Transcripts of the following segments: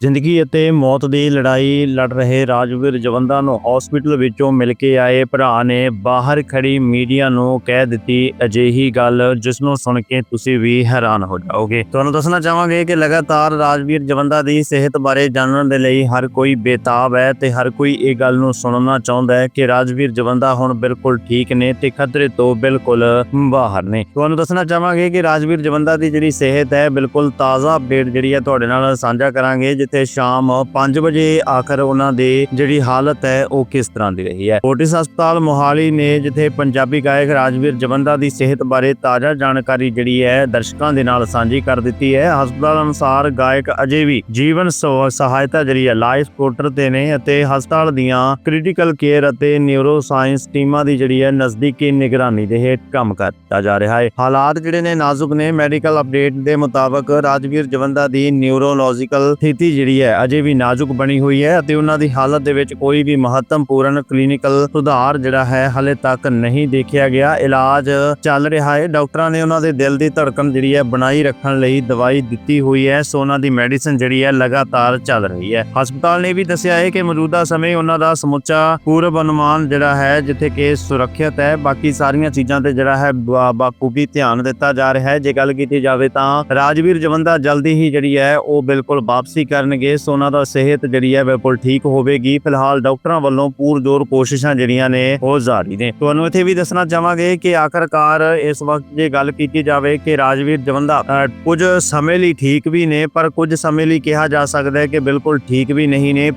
ਜ਼ਿੰਦਗੀ ਅਤੇ ਮੌਤ ਦੀ ਲੜਾਈ ਲੜ ਰਹੇ ਰਾਜਵੀਰ ਜਵੰਦਾ ਨੂੰ ਹਸਪੀਟਲ ਵਿੱਚੋਂ ਮਿਲ ਕੇ ਆਏ ਭਰਾ ਨੇ ਬਾਹਰ ਖੜੀ ਮੀਡੀਆ ਨੂੰ ਕਹਿ ਦਿੱਤੀ ਅਜਿਹੀ ਗੱਲ, ਜਿਸ ਨੂੰ ਸੁਣ ਕੇ ਤੁਸੀਂ ਵੀ ਹੈਰਾਨ ਹੋ ਜਾਓਗੇ। ਤੁਹਾਨੂੰ ਦੱਸਣਾ ਚਾਹਾਂਗੇ ਕਿ ਲਗਾਤਾਰ ਰਾਜਵੀਰ ਜਵੰਦਾ ਦੀ ਸਿਹਤ ਬਾਰੇ ਜਾਣਨ ਦੇ ਲਈ ਹਰ ਕੋਈ ਬੇਤਾਬ ਹੈ ਤੇ ਹਰ ਕੋਈ ਇਹ ਗੱਲ ਨੂੰ ਸੁਣਨਾ ਚਾਹੁੰਦਾ ਹੈ ਕਿ ਰਾਜਵੀਰ ਜਵੰਦਾ ਹੁਣ ਬਿਲਕੁਲ ਠੀਕ ਨੇ ਤੇ ਖਤਰੇ ਤੋਂ ਬਿਲਕੁਲ ਬਾਹਰ ਨੇ। ਤੁਹਾਨੂੰ ਦੱਸਣਾ ਚਾਹਾਂਗੇ ਕਿ ਰਾਜਵੀਰ ਜਵੰਦਾ ਦੀ ਜਿਹੜੀ ਸਿਹਤ ਹੈ, ਬਿਲਕੁਲ ਤਾਜ਼ਾ ਅਪਡੇਟ ਜਿਹੜੀ ਹੈ ਤੁਹਾਡੇ ਨਾਲ ਸਾਂਝਾ ਕਰਾਂਗੇ ਜਿੱਥੇ ਸ਼ਾਮ 5 ਵਜੇ ਆਖਰ ਉਹਨਾਂ ਦੇ ਜਿਹੜੀ ਹਾਲਤ ਹੈ, ਉਹ ਕਿਸ ਤਰ੍ਹਾਂ ਦੀ ਰਹੀ ਹੈ? ਫੋਰਟਿਸ ਹਸਪਤਾਲ ਮੋਹਾਲੀ ਨੇ ਜਿੱਥੇ ਪੰਜਾਬੀ ਗਾਇਕ ਰਾਜਵੀਰ ਜਵੰਦਾ ਦੀ ਸਿਹਤ ਬਾਰੇ ਤਾਜ਼ਾ ਜਾਣਕਾਰੀ ਜਿਹੜੀ ਹੈ, ਦਰਸ਼ਕਾਂ ਦੇ ਨਾਲ ਸਾਂਝੀ ਕਰ ਦਿੱਤੀ ਹੈ। ਹਸਪਤਾਲ ਅਨੁਸਾਰ ਗਾਇਕ ਅਜੇ ਵੀ ਜੀਵਨ ਸਹਾਇਤਾ ਜਿਹੜੀ ਹੈ, ਲਾਈਫ ਸਪੋਰਟਰ ਤੇ ਨੇ ਅਤੇ ਹਸਪਤਾਲ ਦੀਆਂ ਕ੍ਰਿਟੀਕਲ ਕੇਅਰ ਅਤੇ ਨਿਊਰੋ ਸਾਇੰਸ ਟੀਮਾਂ ਦੀ ਜਿਹੜੀ ਹੈ, ਨਜ਼ਦੀਕੀ ਨਿਗਰਾਨੀ ਦੇ ਹੇਠ ਕੰਮ ਕਰਤਾ ਜਾ ਰਿਹਾ ਹੈ। ਹਾਲਾਤ ਜਿਹੜੇ ਨੇ, ਨਾਜ਼ੁਕ ਨੇ। ਮੈਡੀਕਲ ਅਪਡੇਟ ਦੇ ਮੁਤਾਬਕ ਰਾਜਵੀਰ ਜਵੰਦਾ ਦੀ ਨਿਊਰੋਲੋਜੀਕਲ ਸਥਿਤੀ ਜਿਹੜੀ ਹੈ, ਅਜੇ ਵੀ ਨਾਜ਼ੁਕ ਬਣੀ ਹੋਈ ਹੈ ਅਤੇ ਉਹਨਾਂ ਦੀ ਹਾਲਤ ਦੇ ਵਿੱਚ ਕੋਈ ਵੀ ਮਹੱਤਵਪੂਰਨ ਕਲੀਨਿਕਲ ਸੁਧਾਰ ਜਿਹੜਾ ਹੈ, ਹਲੇ ਤੱਕ ਨਹੀਂ ਦੇਖਿਆ ਗਿਆ। ਇਲਾਜ ਚੱਲ ਰਿਹਾ ਹੈ। ਡਾਕਟਰਾਂ ਨੇ ਉਹਨਾਂ ਦੇ ਦਿਲ ਦੀ ਧੜਕਣ ਜਿਹੜੀ ਹੈ, ਬਣਾਈ ਰੱਖਣ ਲਈ ਦਵਾਈ ਦਿੱਤੀ ਹੋਈ ਹੈ। ਸੋ ਉਹਨਾਂ ਦੀ ਮੈਡੀਸਿਨ ਜਿਹੜੀ ਹੈ, ਲਗਾਤਾਰ ਚੱਲ ਰਹੀ ਹੈ। ਹਸਪਤਾਲ ਨੇ ਵੀ ਦੱਸਿਆ ਹੈ ਕਿ ਮੌਜੂਦਾ ਸਮੇਂ ਉਹਨਾਂ ਦਾ ਸਮੁੱਚਾ ਪੂਰਵ ਅਨੁਮਾਨ ਜਿਹੜਾ ਹੈ, ਜਿੱਥੇ ਕਿ ਸੁਰੱਖਿਅਤ ਹੈ। ਬਾਕੀ ਸਾਰੀਆਂ ਚੀਜ਼ਾਂ ਤੇ ਜਿਹੜਾ ਹੈ, ਬਾ- ਬਾਖੂਬੀ ਧਿਆਨ ਦਿੱਤਾ ਜਾ ਰਿਹਾ ਹੈ। ਜੇ ਗੱਲ ਕੀਤੀ ਜਾਵੇ ਤਾਂ ਰਾਜਵੀਰ ਜਵੰਦਾ ਜਲਦੀ ਹੀ ਜਿਹੜੀ ਹੈ, ਉਹ ਬਿਲਕੁਲ ਵਾਪਸੀ ਕਰਨਗੇ, ਸੋ ਉਹਨਾਂ ਦਾ ਸਿਹਤ ਜਿਹੜੀ ਹੈ ਬਿਲਕੁਲ ਠੀਕ ਹੋਵੇਗੀ। ਫਿਲਹਾਲ ਡਾਕਟਰਾਂ ਵੱਲੋਂ ਪੂਰਜ਼ੋਰ ਕੋਸ਼ਿਸ਼ਾਂ ਜਿਹੜੀਆਂ ਨੇ ਉਹ ਜਾਰੀ ਨੇ। ਤੁਹਾਨੂੰ ਇੱਥੇ ਵੀ ਦੱਸਣਾ ਚਾਹਾਂਗੇ ਕਿ ਆਖਰਕਾਰ ਇਸ ਵਕਤ ਜੇ ਗੱਲ ਕੀਤੀ ਜਾਵੇ ਕਿ ਰਾਜਵੀਰ ਜਵੰਦਾ ਕੁਝ ਸਮੇਂ ਲਈ ਠੀਕ ਵੀ ਨੇ, ਪਰ ਕੁਝ ਸਮੇਂ ਲਈ ਕਿਹਾ ਜਾ ਸਕਦਾ ਹੈ ਕਿ ਬਿਲਕੁਲ ਠੀਕ ਵੀ ਨਹੀਂ ਨੇ।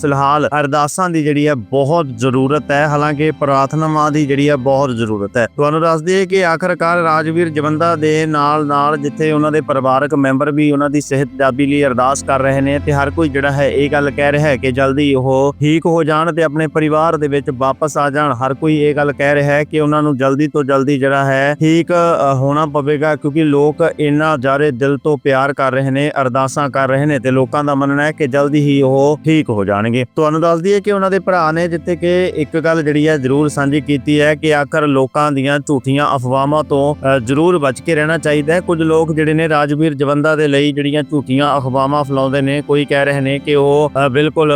ਫਿਲਹਾਲ ਅਰਦਾਸਾਂ ਦੀ ਜਿਹੜੀ ਹੈ ਬਹੁਤ ਜ਼ਰੂਰਤ ਹੈ। ਹਾਲਾਂਕਿ ਪ੍ਰਾਰਥਨਾਵਾਂ ਦੀ ਜਿਹੜੀ ਹੈ ਬਹੁਤ ਜ਼ਰੂਰਤ ਹੈ। ਤੁਹਾਨੂੰ ਦੱਸ ਦਈਏ ਕਿ ਆਖਰਕਾਰ ਰਾਜਵੀਰ ਜਵੰਦਾ ਦੇ ਨਾਲ ਨਾਲ ਜਿੱਥੇ ਉਹਨਾਂ ਦੇ ਪਰਿਵਾਰਕ ਮੈਂਬਰ ਵੀ ਉਹਨਾਂ ਦੀ ਸਿਹਤ ਜਾਬੀ ਲਈ ਅਰਦਾਸ ਕਰ ਰਹੇ ਨੇ ਤੇ ਹਰ ਕੋਈ ਜਿਹੜਾ ਹੈ ਇਹ ਗੱਲ ਕਹਿ ਰਿਹਾ ਹੈ ਕਿ ਜਲਦੀ ਉਹ ਠੀਕ ਹੋ ਜਾਣ ਤੇ ਆਪਣੇ ਪਰਿਵਾਰ ਦੇ ਵਿੱਚ ਵਾਪਸ ਆ ਜਾਣ। ਹਰ ਕੋਈ ਇਹ ਗੱਲ ਕਹਿ ਰਿਹਾ ਹੈ ਕਿ ਉਹਨਾਂ ਨੂੰ ਜਲਦੀ ਤੋਂ ਜਲਦੀ ਜਿਹੜਾ ਹੈ ਠੀਕ ਹੋਣਾ ਪਵੇਗਾ ਕਿਉਂਕਿ ਲੋਕ ਇੰਨਾ ਜ਼ਿਆਦਾ ਦਿਲ ਤੋਂ ਪਿਆਰ ਕਰ ਰਹੇ ਨੇ, ਅਰਦਾਸਾਂ ਕਰ ਰਹੇ ਨੇ ਤੇ ਲੋਕਾਂ ਦਾ ਮੰਨਣਾ ਹੈ ਕਿ ਜਲਦੀ ਹੀ ਉਹ ਠੀਕ ਹੋ ਜਾਣਗੇ। ਤੁਹਾਨੂੰ ਦੱਸ ਦਈਏ ਕਿ ਉਹਨਾਂ ਦੇ ਭਰਾ ਨੇ ਜਿੱਥੇ ਕਿ ਇੱਕ ਗੱਲ ਜਿਹੜੀ ਹੈ ਜ਼ਰੂਰ ਸਾਂਝੀ ਕੀਤੀ ਹੈ ਕਿ ਆਖਰ ਲੋਕਾਂ ਦੀਆਂ ਝੂਠੀਆਂ ਅਫਵਾਹਾਂ ਤੋਂ ਜ਼ਰੂਰ ਬਚ ਕੇ ਰਹਿਣਾ ਚਾਹੀਦਾ ਹੈ। ਕੁਝ ਲੋਕ ਜਿਹੜੇ ਨੇ ਰਾਜਵੀਰ ਜਵੰਦਾ ਦੇ ਲਈ ਜਿਹੜੀਆਂ ਝੂਠੀਆਂ ਅਫਵਾਹਾਂ ਫੈਲਾਉਂਦੇ ਨੇ ਕੋਈ ਕਹਿ ਰਹੇ ਨੇ ਕਿ ਉਹ ਬਿਲਕੁਲ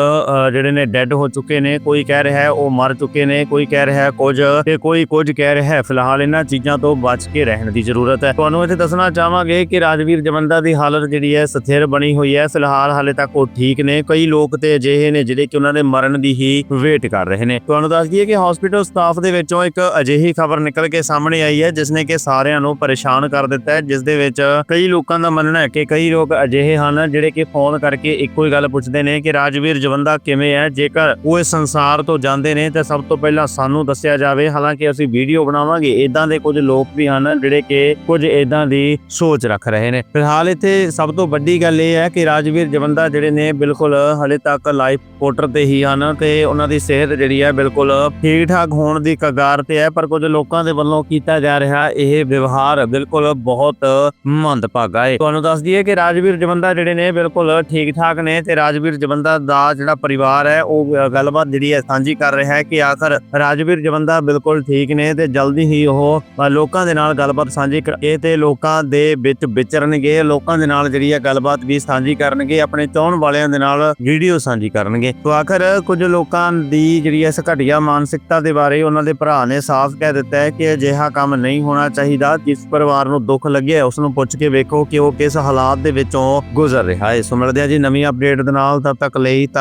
ਜਿਹੜੇ ਨੇ ਡੈੱਡ ਹੋ ਚੁੱਕੇ ਨੇ, ਕੋਈ ਕਹਿ ਰਿਹਾ ਹੈ ਉਹ ਮਰ ਚੁੱਕੇ ਨੇ, ਕੋਈ ਕਹਿ ਰਿਹਾ ਹੈ ਕੁਝ, ਤੇ ਕੋਈ ਕੁਝ ਕਹਿ ਰਿਹਾ ਹੈ। ਫਿਲਹਾਲ ਇਹਨਾਂ ਚੀਜ਼ਾਂ ਤੋਂ ਬਚ ਕੇ ਰਹਿਣ ਦੀ ਜ਼ਰੂਰਤ ਹੈ। ਤੁਹਾਨੂੰ ਇੱਥੇ ਦੱਸਣਾ ਚਾਹਾਂਗੇ ਕਿ ਰਾਜਵੀਰ ਜਵੰਦਾ ਦੀ ਹਾਲਤ ਜਿਹੜੀ ਹੈ ਸਥਿਰ ਬਣੀ ਹੋਈ ਹੈ। ਫਿਲਹਾਲ ਹਾਲੇ ਤੱਕ ਉਹ ਠੀਕ ਨੇ। ਕਈ ਲੋਕ ਤੇ ਅਜਿਹੇ ਨੇ ਜਿਹੜੇ ਕਿ ਉਹਨਾਂ ਦੇ ਮਰਨ ਦੀ ਹੀ ਵੇਟ ਕਰ ਰਹੇ ਨੇ। ਤੁਹਾਨੂੰ ਦੱਸ ਦਈਏ ਕਿ ਹਸਪੀਟਲ ਸਟਾਫ ਦੇ ਵਿੱਚੋਂ ਇੱਕ ਅਜਿਹੀ ਖਬਰ ਨਿਕਲ ਕੇ ਸਾਹਮਣੇ ਆਈ ਹੈ, ਜਿਸ ਨੇ ਕਿ ਸਾਰਿਆਂ ਨੂੰ ਪਰੇਸ਼ਾਨ ਕਰ ਦਿੱਤਾ ਹੈ, ਜਿਸ ਦੇ ਵਿੱਚ ਕਈ ਲੋਕਾਂ ਦਾ ਮੰਨਣਾ ਹੈ ਕਿ ਕਈ ਲੋਕ ਅਜਿਹੇ ਹਨ ਜਿਹੜੇ ਕਿ ਫੋਨ ਕਰਕੇ ਇੱਕੋ ਹੀ ਗੱਲ ਪੁੱਛਦੇ ਨੇ ਕਿ ਰਾਜਵੀਰ ਜਵੰਦਾ ਕਿਵੇਂ ਹੈ? ਜੇਕਰ ਉਹ ਇਸ ਸੰਸਾਰ ਤੋਂ ਜਾਂਦੇ ਨੇ, ਤਾਂ ਸਭ ਤੋਂ ਪਹਿਲਾਂ ਸਾਨੂੰ ਦੱਸਿਆ ਜਾਵੇ। ਹਾਲਾਂਕਿ ਅਸੀਂ ਵੀਡੀਓ ਬਣਾਵਾਂਗੇ ਇਦਾਂ ਦੇ ਕੁਝ ਲੋਕ ਵੀ ਹਨ ਜਿਹੜੇ ਕਿ ਕੁਝ ਇਦਾਂ ਦੀ ਸੋਚ ਰੱਖ ਰਹੇ ਨੇ। ਫਿਲਹਾਲ ਇੱਥੇ ਸਭ ਤੋਂ ਵੱਡੀ ਗੱਲ ਇਹ ਹੈ ਕਿ ਰਾਜਵੀਰ ਜਵੰਦਾ ਜਿਹੜੇ ਨੇ, ਬਿਲਕੁਲ ਹਲੇ ਤੱਕ ਲਾਈਫ ਪੋਰਟਰ ਤੇ ਹੀ ਹਨ ਤੇ ਉਹਨਾਂ ਦੀ ਸਿਹਤ ਜਿਹੜੀ ਹੈ ਬਿਲਕੁਲ ਠੀਕ ਠਾਕ ਹੋਣ ਦੀ ਕਗਾਰ ਤੇ ਹੈ, ਪਰ ਕੁਝ ਲੋਕਾਂ ਦੇ ਵੱਲੋਂ ਕੀਤਾ ਜਾ ਰਿਹਾ ਇਹ ਵਿਵਹਾਰ ਬਿਲਕੁਲ ਬਹੁਤ ਮੰਦਭਾਗਾ ਹੈ। ਤੁਹਾਨੂੰ ਦੱਸ ਦਈਏ ਕਿ ਰਾਜਵੀਰ ਜਵੰਦਾ ਜਿਹੜੇ ਨੇ, ਬਿਲਕੁਲ ਠੀਕ ਠੀਕ ਠਾਕ ਨੇ ਤੇ ਰਾਜਵੀਰ ਜਵੰਦਾ ਦਾ ਜਿਹੜਾ ਪਰਿਵਾਰ ਹੈ, ਉਹ ਗੱਲਬਾਤ ਜਿਹੜੀ ਹੈ ਸਾਂਝੀ ਕਰ ਰਿਹਾ ਹੈ ਕਿ ਆਖਰ ਰਾਜਵੀਰ ਜਵੰਦਾ ਬਿਲਕੁਲ ਠੀਕ ਨੇ ਤੇ ਜਲਦੀ ਹੀ ਉਹ ਲੋਕਾਂ ਦੇ ਨਾਲ ਗੱਲਬਾਤ ਸਾਂਝੀ ਕਰਕੇ ਤੇ ਲੋਕਾਂ ਦੇ ਵਿੱਚ ਵਿਚਰਨਗੇ, ਲੋਕਾਂ ਦੇ ਨਾਲ ਜਿਹੜੀ ਹੈ ਗੱਲਬਾਤ ਵੀ ਸਾਂਝੀ ਕਰਨਗੇ, ਆਪਣੇ ਚਾਹਣ ਵਾਲਿਆਂ ਦੇ ਨਾਲ ਵੀਡੀਓ ਸਾਂਝੀ ਕਰਨਗੇ। ਤੋਂ ਆਖਰ ਕੁਝ ਲੋਕਾਂ ਦੀ ਜਿਹੜੀ ਇਸ ਘਟੀਆ ਮਾਨਸਿਕਤਾ ਦੇ ਬਾਰੇ ਉਹਨਾਂ ਦੇ ਭਰਾ ਨੇ ਸਾਫ਼ ਕਹਿ ਦਿੱਤਾ ਹੈ ਕਿ ਅਜਿਹਾ ਕੰਮ ਨਹੀਂ ਹੋਣਾ ਚਾਹੀਦਾ, ਜਿਸ ਪਰਿਵਾਰ ਨੂੰ ਦੁੱਖ ਲੱਗਿਆ ਉਸ ਨੂੰ ਪੁੱਛ ਕੇ ਵੇਖੋ ਕਿ ਉਹ ਕਿਸ ਹਾਲਾਤ ਦੇ ਵਿੱਚੋਂ ਗੁਜ਼ਰ ਰਿਹਾ ਹੈ। ਸੋ ਮਿਲਦੇ ਹਾਂ ਜੀ ਨਵੀਂ ਅਪਡੇਟ ਦੇ ਨਾਲ ਤਦ ਤੱਕ ਲਈ ਧੰਨ